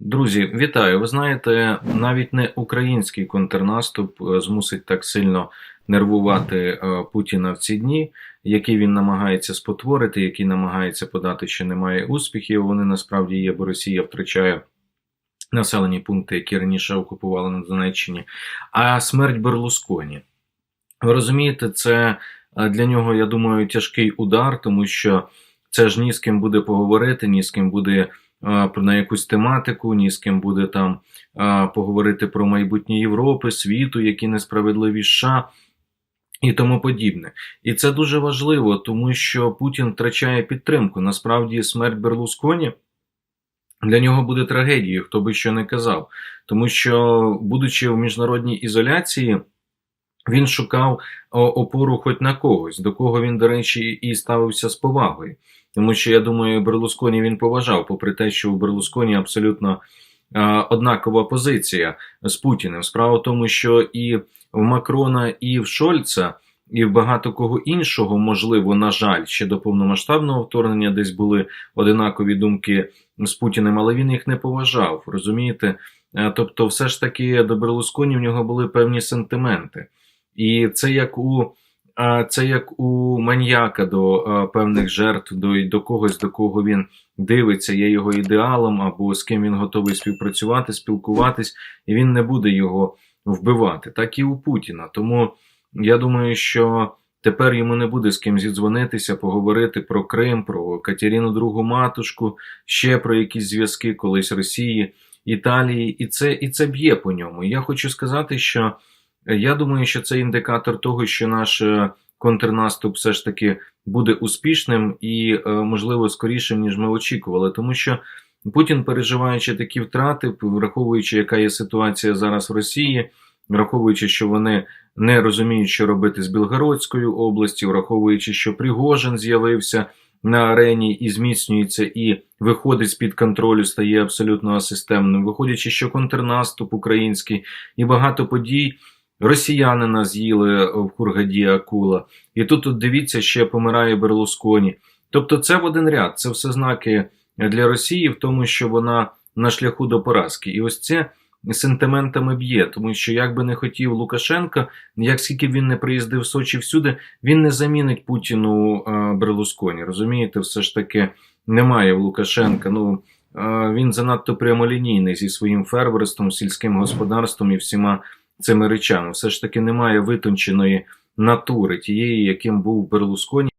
Друзі, вітаю! Ви знаєте, навіть не український контрнаступ е, змусить так сильно нервувати е, Путіна в ці дні, які він намагається спотворити, який намагається подати, що немає успіхів. Вони насправді є, бо Росія втрачає населені пункти, які раніше окупували на Донеччині. А смерть Берлусконі. Ви розумієте, це е, для нього, я думаю, тяжкий удар, тому що це ж ні з ким буде поговорити, ні з ким буде на якусь тематику, ні з ким буде там поговорити про майбутнє Європи, світу, які несправедливі США. І тому подібне, і це дуже важливо, тому що Путін втрачає підтримку. Насправді, смерть Берлусконі для нього буде трагедією, хто би що не казав, тому що, будучи в міжнародній ізоляції, він шукав опору хоч на когось, до кого він, до речі, і ставився з повагою. Тому що я думаю, Берлусконі він поважав, попри те, що у Берлусконі абсолютно однакова позиція з Путіним. Справа в тому, що і в Макрона, і в Шольца, і в багато кого іншого, можливо, на жаль, ще до повномасштабного вторгнення десь були одинакові думки з Путіним, але він їх не поважав. Розумієте? Е, Тобто, все ж таки до Берлусконі в нього були певні сентименти. І це як у це як у маньяка до певних жертв, до, до когось, до кого він дивиться, є його ідеалом, або з ким він готовий співпрацювати, спілкуватись, і він не буде його вбивати. Так і у Путіна. Тому я думаю, що тепер йому не буде з ким зідзвонитися, поговорити про Крим, про Катерину Другу матушку, ще про якісь зв'язки колись Росії, Італії, і це, і це б'є по ньому. Я хочу сказати, що. Я думаю, що це індикатор того, що наш е, контрнаступ все ж таки буде успішним і, е, можливо, скорішим, ніж ми очікували, тому що Путін, переживаючи такі втрати, враховуючи, яка є ситуація зараз в Росії, враховуючи, що вони не розуміють, що робити з Білгородською областю, враховуючи, що Пригожин з'явився на арені і зміцнюється, і виходить з під контролю, стає абсолютно асистемним, виходячи, що контрнаступ український і багато подій. Росіянина з'їли в Хургаді Акула. І тут, от дивіться, ще помирає Берлусконі. Тобто, це в один ряд. Це все знаки для Росії в тому, що вона на шляху до поразки. І ось це сентиментами б'є, тому що як би не хотів Лукашенко, як скільки він не приїздив в Сочі всюди, він не замінить Путіну е, Берлусконі. Розумієте, все ж таки немає в Лукашенка. Ну е, він занадто прямолінійний зі своїм ферверством, сільським господарством і всіма цими речами. Все ж таки немає витонченої натури, тієї, яким був Берлусконі.